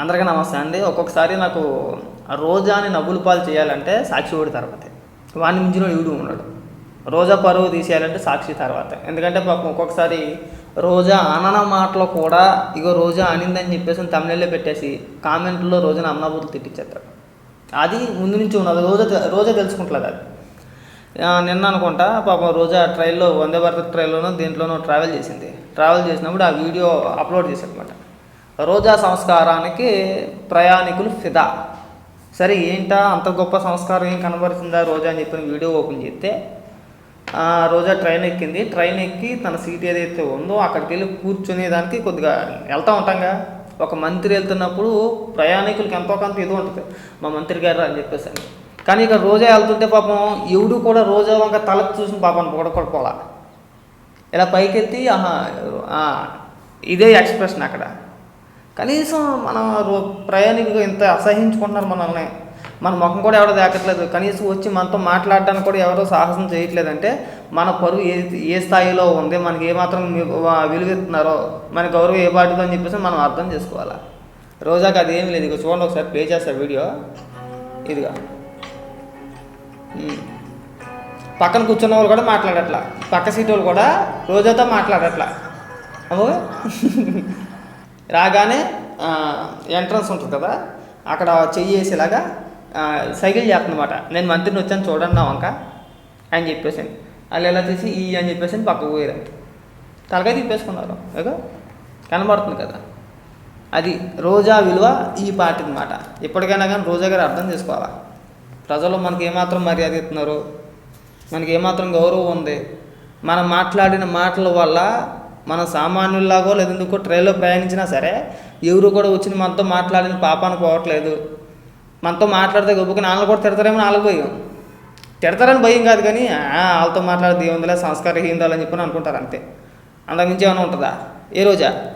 అందరికీ నమస్తే అండి. ఒక్కొక్కసారి నాకు ఆ రోజాని నవ్వులు పాలు చేయాలంటే సాక్షి ఓడి తర్వాతే. వాడిని మించిన వీడు ఉన్నాడు రోజా పరువు తీసేయాలంటే సాక్షి తర్వాత. ఎందుకంటే పాపం ఒక్కొక్కసారి రోజా అనన మాటలో కూడా ఇగో రోజా అనిందని చెప్పేసి తమిళలో పెట్టేసి కామెంట్లో రోజున అన్నాబూతులు తిట్టించేస్తాడు అది ముందు నుంచి ఉన్నది రోజా రోజా తెలుసుకుంటలేదు అది. నిన్న అనుకుంటా పాపం రోజా ట్రైల్లో వందే భారత్ ట్రైన్లోనో దీంట్లోనో ట్రావెల్ చేసింది. ట్రావెల్ చేసినప్పుడు ఆ వీడియో అప్లోడ్ చేశారనమాట రోజా సంస్కారానికి ప్రయాణికులు ఫిదా. సరే ఏంటా అంత గొప్ప సంస్కారం ఏం కనబడుతుందా రోజా అని చెప్పిన వీడియో ఓపెన్ చేస్తే రోజా ట్రైన్ ఎక్కింది. ట్రైన్ ఎక్కి తన సీట్ ఏదైతే ఉందో అక్కడికి వెళ్ళి కూర్చునేదానికి కొద్దిగా వెళ్తూ ఉంటాంగా. ఒక మంత్రి వెళ్తున్నప్పుడు ప్రయాణికులకి ఎంతో కొంత ఇది ఉంటుంది. మా మంత్రి గారు అని చెప్పేసి కానీ ఇక రోజా వెళ్తుంటే పాపం ఎవడు కూడా రోజా వంక తల చూసిన పాపం పొడకొడపోలా ఇలా పైకెత్తి ఆహా ఇదే ఎక్స్ప్రెషన్ అక్కడ. కనీసం మన రో- ప్రయాణికులు ఇంత అసహించుకుంటున్నారు మనల్ని. మన ముఖం కూడా ఎవడో దాకట్లేదు. కనీసం వచ్చి మనతో మాట్లాడడానికి కూడా ఎవరో సాహసం చేయట్లేదంటే మన పరువు ఏ ఏ స్థాయిలో ఉంది మనకి ఏమాత్రం వి- విలువెత్తున్నారో మన గౌరవం ఏ బాధ్యత అని చెప్పేసి మనం అర్థం చేసుకోవాలి. రోజాకి అది ఏం లేదు. ఇక చూడండి ఒకసారి ప్లే చేస్తా వీడియో. ఇదిగా. పక్కన కూర్చున్న వాళ్ళు కూడా మాట్లాడట్లా. పక్క సీట్ వాళ్ళు కూడా రోజాతో మాట్లాడట్లా. అవు రాగానే ఎంట్రన్స్ ఉంటుంది కదా అక్కడ చెయ్యి వేసేలాగా సైకిల్ చేస్తుందన్నమాట. నేను మంత్రిని వచ్చాను చూడండి నా వంక అని చెప్పేసి వాళ్ళు ఎలా చేసి ఈ అని చెప్పేసి పక్కకు పోయారు. తలకాయ తిప్పేసుకున్నారు. ఏదో కనబడుతుంది కదా. అది రోజా విలువ ఈ పార్టీ అనమాట ఎప్పటికైనా కానీ రోజా గారు అర్థం చేసుకోవాలా? ప్రజలు మనకి ఏమాత్రం మర్యాద ఇస్తున్నారు? మనకి ఏమాత్రం గౌరవం ఉంది? మనం మాట్లాడిన మాటల వల్ల మన సామాన్యుల్లాగో లేదందుకో ట్రైన్లో ప్రయాణించినా సరే ఎవరు కూడా వచ్చి మనతో మాట్లాడిన పాపాన్ని పోవట్లేదు. మనతో మాట్లాడితే గొప్పకి నాన్నలు కూడా తిడతారేమో నాలుగు భయం. తిడతారని భయం కాదు కానీ వాళ్ళతో మాట్లాడితే ఏముందిలే హీందాలు అని చెప్పి అనుకుంటారు అంతే. అంతకుమించి ఏమైనా ఉంటుందా? ఏ రోజా?